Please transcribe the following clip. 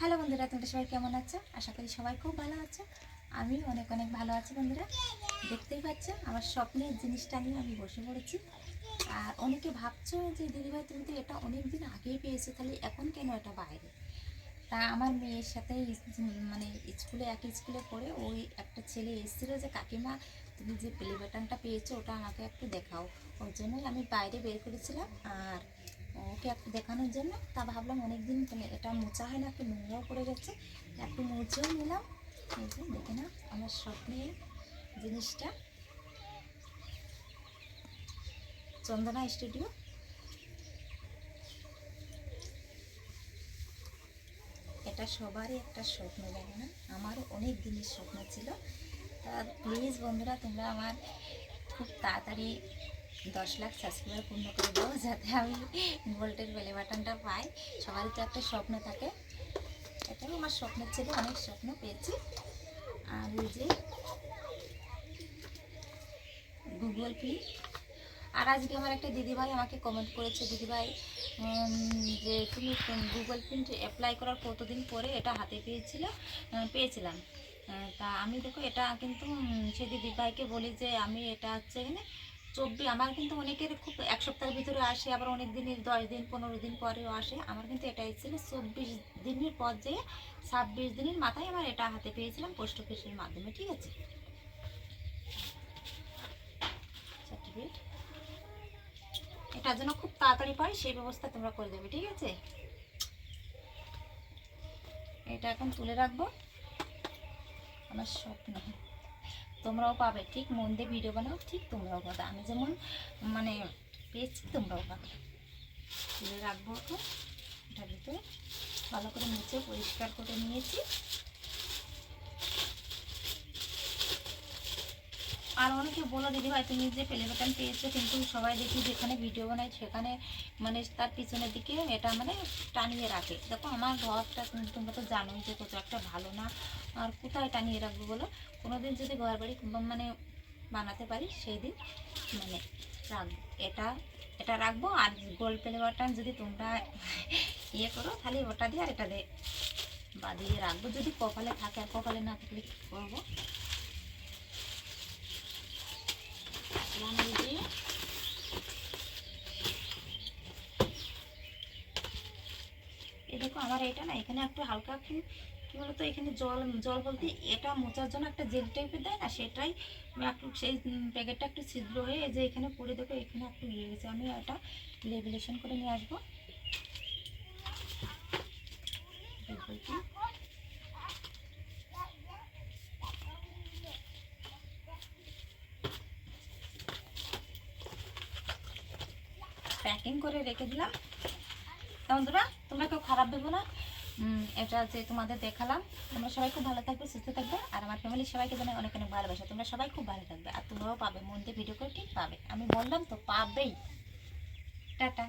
Hello বন্ধুরা, তোমরা সবাই কেমন আছো? আশা করি সবাই খুব ভালো আছো। আমি অনেক অনেক ভালো আছি বন্ধুরা। দেখতেই পাচ্ছ, আমার স্বপ্নের জিনিসটা নিয়ে আমি বসে পড়েছি। আর অনেকে ভাবছ যে দিদিভাই তুমি তো এটা অনেক দিন আগেই পেয়েছ, তাহলে এখন কেন এটা বাইরে? তা আমার মেয়ের সাথে মানে স্কুলে, একই স্কুলে পড়ে ওই একটা ছেলে এসেছিল যে, কাকিমা, তুমি যে প্লে বাটনটা পেয়েছ, ওটা আমাকে একটু দেখাও। ওর জন্যই আমি বাইরে বের করেছিলাম। আর ওকে দেখানোর জন্য। তা ভাবলাম অনেকদিন তাহলে এটা মোচা হয় না, একটু নোংরাও পড়ে গেছে। একটু মুছেও নিলাম। এই যে দেখে না আমার স্বপ্নের জিনিসটা। চন্দনা স্টুডিও। এটা সবারই একটা স্বপ্ন, জানে না? আমারও অনেক দিনের স্বপ্ন ছিল। তা প্লিজ বন্ধুরা, তোমরা আমার খুব তাড়াতাড়ি দশ লাখ সাবস্ক্রাইবার পূর্ণ করে দাও যাতে আমি ভোল্টের বেলে বাটনটা পাই। সবারই তো একটা স্বপ্ন থাকে। এটাও আমার স্বপ্নের ছিল অনেক স্বপ্ন পেয়েছি। আর এই যে গুগল পে আর আজকে আমার একটা দিদিভাই আমাকে কমেন্ট করেছে দিদিভাই যে তুমি গুগল প্রিন্ট অ্যাপ্লাই করার কতদিন পরে এটা হাতে পেয়েছিল? পেয়েছিলাম। তা আমি দেখো এটা কিন্তু উম, সে দিদিভাইকে বলি যে আমি এটা হচ্ছে এখানে চব্বিশ, আমার কিন্তু অনেকের খুব এক সপ্তাহের ভিতরে আসে, আবার অনেক দিনের, দশ দিন, পনেরো দিন পরেও আসে। আমার কিন্তু এটা এসেছিল চব্বিশ দিনের পর যেয়ে ছাব্বিশ দিনের মাথায় আমার এটা হাতে পেয়েছিলাম পোস্ট অফিসের মাধ্যমে, ঠিক আছে? সার্টিফিকেট এটার জন্য খুব তাড়াতাড়ি পাই সেই ব্যবস্থা তোমরা করে দেবে, ঠিক আছে? এটা এখন তুলে রাখব। আমার স্বপ্ন। তোমরাও পাবে, ঠিক মন দিয়ে ভিডিও বানাও, ঠিক তোমরাও পাবে। আমি যেমন মানে পেয়েছি, তোমরাও পাবে। তুলে রাখব তো এটার ভিতরে। ভালো করে মুছে, পরিষ্কার করে নিয়েছি। আর অনেকে বলো, দিদি ভাই, তুমি যে প্লে বাটন পেয়েছ, কিন্তু সবাই দেখি যেখানে ভিডিও বানায়, সেখানে মানে তার পিছনের দিকে এটা মানে টানিয়ে রাখে। দেখো, আমার ঘরটা তোমরা তো জানোই যে কত একটা ভালো না, আর কোথায় টানিয়ে রাখব বলো? কোনোদিন যদি ঘর বাড়ি মানে বানাতে পারি সেই দিন মানে রাখব এটা এটা রাখব। আর গোল প্লে বাটন যদি তোমরা ইয়ে করো, তাহলে ওটা দিয়ে আর এটা দিয়ে রাখব। যদি কপালে থাকে আর কপালে না থাকলে কী করব? এই দেখো আমার এটা না, এখানে একটু হালকা একটু, কি বলতো, এখানে জল জল বলতে এটা মোচার জন্য একটা জেল টাইপের দেয় না, সেটাই একটু সেই প্যাকেটটা একটু ছিদ্র হয়ে এই যে এখানে পরে দেখো, এখানে একটু ইয়ে গেছে আমি এটা লেভেলেশন করে নিয়ে আসব দেখব কি। প্যাকিং করে রেখে দিলাম। বন্ধুরা, তোমরা কেউ খারাপ দেবো না। এটা যে তোমাদের দেখালাম। তোমরা সবাই খুব ভালো থাকবে, সুস্থ থাকবে, আর আমার ফ্যামিলির সবাইকে জানাই অনেক অনেক ভালোবাসা। তোমরা সবাই খুব ভালো থাকবে, আর তোমরাও পাবে, মন দিয়ে ভিডিও করে ঠিক পাবে। আমি বললাম তো পাবেই। টাটা।